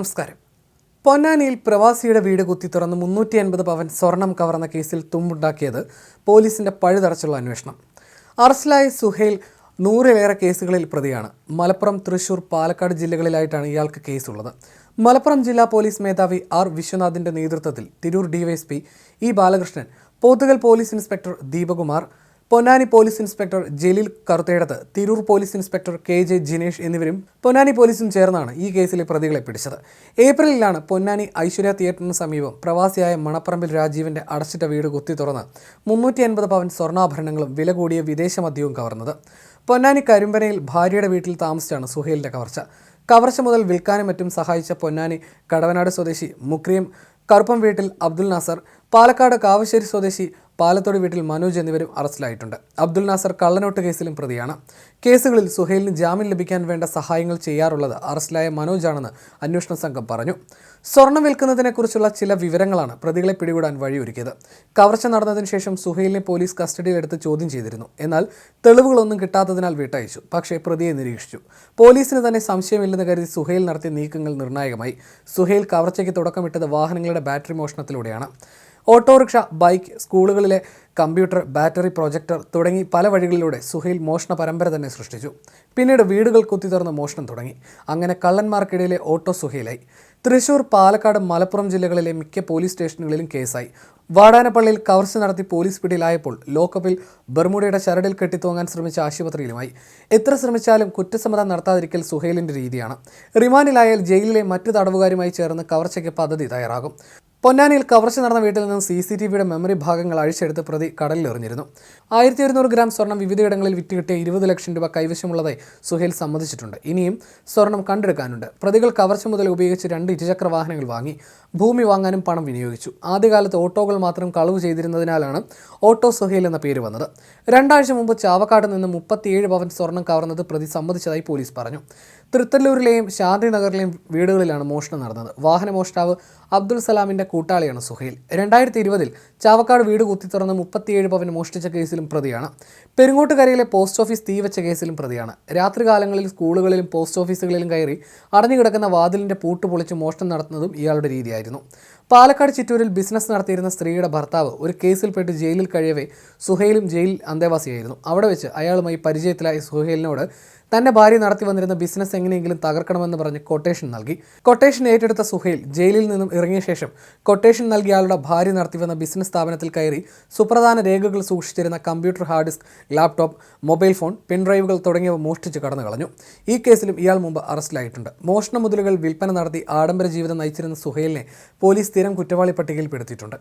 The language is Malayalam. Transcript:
നമസ്കാരം. പൊന്നാനിയിൽ പ്രവാസിയുടെ വീട് കുത്തി തുറന്ന് മുന്നൂറ്റി അൻപത് പവൻ സ്വർണം കവർന്ന കേസിൽ തുമ്പുണ്ടാക്കിയത് പോലീസിന്റെ പഴുതടച്ചുള്ള അന്വേഷണം. അറസ്റ്റിലായ സുഹേൽ നൂറിലേറെ കേസുകളിൽ പ്രതിയാണ്. മലപ്പുറം തൃശൂർ പാലക്കാട് ജില്ലകളിലായിട്ടാണ് ഇയാൾക്ക് കേസുള്ളത്. മലപ്പുറം ജില്ലാ പോലീസ് മേധാവി ആർ വിശ്വനാഥിന്റെ നേതൃത്വത്തിൽ Tirur DYSP E Balakrishnan Pothukal police inspector Deepakumar Ponnani police inspector Jaleel Karuthedath Tirur police inspector K J Jinesh എന്നിവരും പൊന്നാനി പോലീസും ചേർന്നാണ് ഈ കേസിലെ പ്രതികളെ പിടിച്ചത്. ഏപ്രിലിലാണ് പൊന്നാനി ഐശ്വര്യ തിയേറ്ററിന് സമീപം പ്രവാസിയായ മണപ്പറമ്പിൽ രാജീവിന്റെ അടച്ചിട്ട വീട് കുത്തി തുറന്ന് മുന്നൂറ്റി അൻപത് പവൻ സ്വർണാഭരണങ്ങളും വില കൂടിയ വിദേശ മദ്യവും കവർന്നത്. പൊന്നാനി കരിമ്പനയിൽ ഭാര്യയുടെ വീട്ടിൽ താമസിച്ചാണ് സുഹേലിന്റെ കവർച്ച. കവർച്ച മുതൽ വിൽക്കാനും മറ്റും സഹായിച്ച പൊന്നാനി കടവനാട് സ്വദേശി മുക്രിയം കറുപ്പം വീട്ടിൽ അബ്ദുൽ നാസർ പാലക്കാട് കാവശ്ശേരി സ്വദേശി പാലത്തോട് വീട്ടിൽ മനോജ് എന്നിവരും അറസ്റ്റിലായിട്ടുണ്ട്. അബ്ദുൽ നാസർ കള്ളനോട്ട് കേസിലും പ്രതിയാണ്. കേസുകളിൽ സുഹൈലിന് ജാമ്യം ലഭിക്കാൻ വേണ്ട സഹായങ്ങൾ ചെയ്യാറുള്ളത് അറസ്റ്റിലായ മനോജാണെന്ന് അന്വേഷണ സംഘം പറഞ്ഞു. സ്വർണം വിൽക്കുന്നതിനെക്കുറിച്ചുള്ള ചില വിവരങ്ങളാണ് പ്രതികളെ പിടികൂടാൻ വഴിയൊരുക്കിയത്. കവർച്ച നടന്നതിന് ശേഷം സുഹൈലിനെ പോലീസ് കസ്റ്റഡിയിലെടുത്ത് ചോദ്യം ചെയ്തിരുന്നു. എന്നാൽ തെളിവുകളൊന്നും കിട്ടാത്തതിനാൽ വിട്ടയച്ചു. പക്ഷേ പ്രതിയെ നിരീക്ഷിച്ചു. പോലീസിന് തന്നെ സംശയമില്ലെന്ന് കരുതി സുഹൈൽ നടത്തിയ നീക്കങ്ങൾ നിർണായകമായി. സുഹൈൽ കവർച്ചയ്ക്ക് തുടക്കമിട്ടത് വാഹനങ്ങളുടെ ബാറ്ററി മോഷണത്തിലൂടെയാണ്. ഓട്ടോറിക്ഷ ബൈക്ക് സ്കൂളുകളിലെ കമ്പ്യൂട്ടർ ബാറ്ററി പ്രൊജക്ടർ തുടങ്ങി പല വഴികളിലൂടെ സുഹൈൽ മോഷണ പരമ്പര തന്നെ സൃഷ്ടിച്ചു. പിന്നീട് വീടുകൾ കുത്തിത്തുറന്ന് മോഷണം തുടങ്ങി. അങ്ങനെ കള്ളന്മാർക്കിടയിലെ ഓട്ടോ സുഹൈലായി. തൃശൂർ പാലക്കാട് മലപ്പുറം ജില്ലകളിലെ മിക്ക പോലീസ് സ്റ്റേഷനുകളിലും കേസായി. വാടാനപ്പള്ളിയിൽ കവർച്ച നടത്തി പോലീസ് പിടിയിലായപ്പോൾ ലോക്കപ്പിൽ ബർമുഡയുടെ ചരടിൽ കെട്ടിത്തൂങ്ങാൻ ശ്രമിച്ച ആശുപത്രിയിലുമായി. എത്ര ശ്രമിച്ചാലും കുറ്റസമ്മതം നടത്താതിരിക്കൽ സുഹൈലിന്റെ രീതിയാണ്. റിമാൻഡിലായാൽ ജയിലിലെ മറ്റു തടവുകാരുമായി ചേർന്ന് കവർച്ചയ്ക്ക് പദ്ധതി തയ്യാറാകും. പൊന്നാനിയിൽ കവർച്ച നടന്ന വീട്ടിൽ നിന്ന് സി സി ടി വിയുടെ മെമ്മറി ഭാഗങ്ങൾ അഴിച്ചെടുത്ത് പ്രതി കടലിൽ എറിഞ്ഞിരുന്നു. ആയിരത്തി ഒരുന്നൂറ് ഗ്രാം സ്വർണം വിവിധയിടങ്ങളിൽ വിറ്റുകിട്ടിയ ഇരുപത് ലക്ഷം രൂപ കൈവശമുള്ളതായി സുഹേൽ സമ്മതിച്ചിട്ടുണ്ട്. ഇനിയും സ്വർണം കണ്ടെടുക്കാനുണ്ട്. പ്രതികൾ കവർച്ച മുതൽ ഉപയോഗിച്ച് രണ്ട് ഇരുചക്ര വാഹനങ്ങൾ വാങ്ങി ഭൂമി വാങ്ങാനും പണം വിനിയോഗിച്ചു. ആദ്യകാലത്ത് ഓട്ടോകൾ മാത്രം കളവ് ചെയ്തിരുന്നതിനാലാണ് ഓട്ടോ സുഹേൽ എന്ന പേര് വന്നത്. രണ്ടാഴ്ച മുമ്പ് ചാവക്കാട് നിന്ന് മുപ്പത്തിയേഴ് പവൻ സ്വർണം കവർന്നത് പ്രതി സമ്മതിച്ചതായി പോലീസ് പറഞ്ഞു. തൃത്തല്ലൂരിലെയും ശാന്തിനഗറിലെയും വീടുകളിലാണ് മോഷണം നടന്നത്. വാഹന മോഷ്ടാവ് അബ്ദുൾ സലാമിന്റെ കൂട്ടാളിയാണ് സുഹൈൽ. രണ്ടായിരത്തി ഇരുപതിൽ ചാവക്കാട് വീട് കുത്തി തുറന്ന് മുപ്പത്തിയേഴ് പവൻ മോഷ്ടിച്ച കേസിലും പ്രതിയാണ്. പെരുങ്ങോട്ടുകരയിലെ പോസ്റ്റ് ഓഫീസ് തീവച്ച കേസിലും പ്രതിയാണ്. രാത്രികാലങ്ങളിൽ സ്കൂളുകളിലും പോസ്റ്റ് ഓഫീസുകളിലും കയറി അടഞ്ഞുകിടക്കുന്ന വാതിലിന്റെ പൂട്ട് പൊളിച്ച് മോഷണം നടത്തുന്നതും ഇയാളുടെ രീതിയായിരുന്നു. പാലക്കാട് ചിറ്റൂരിൽ ബിസിനസ് നടത്തിയിരുന്ന സ്ത്രീയുടെ ഭർത്താവ് ഒരു കേസിൽപ്പെട്ട് ജയിലിൽ കഴിയവേ സുഹൈലും ജയിൽ അന്തേവാസിയായിരുന്നു. അവിടെ വെച്ച് അയാളുമായി പരിചയത്തിലായ സുഹൈലിനോട് തന്റെ ഭാര്യ നടത്തി വന്നിരുന്ന ബിസിനസ് എങ്ങനെയെങ്കിലും തകർക്കണമെന്ന് പറഞ്ഞ് കൊട്ടേഷൻ നൽകി. കൊട്ടേഷൻ ഏറ്റെടുത്ത സുഹൈൽ ജയിലിൽ നിന്നും ഇറങ്ങിയ ശേഷം കൊട്ടേഷൻ നൽകിയ ആളുടെ ഭാര്യ നടത്തി വന്ന ബിസിനസ് സ്ഥാപനത്തിൽ കയറി സുപ്രധാന രേഖകൾ സൂക്ഷിച്ചിരുന്ന computer hard disk laptop mobile phone പെൻഡ്രൈവുകൾ തുടങ്ങിയവ മോഷ്ടിച്ച് കടന്നു കളഞ്ഞു. ഈ കേസിലും ഇയാൾ മുമ്പ് അറസ്റ്റിലായിട്ടുണ്ട് മോഷണ മുതലുകൾ വിൽപ്പന നടത്തി ആഡംബര ജീവിതം നയിച്ചിരുന്ന സുഹൈലിനെ പോലീസ് സ്ഥിരം കുറ്റവാളി പട്ടികയിൽപ്പെടുത്തിയിട്ടുണ്ട്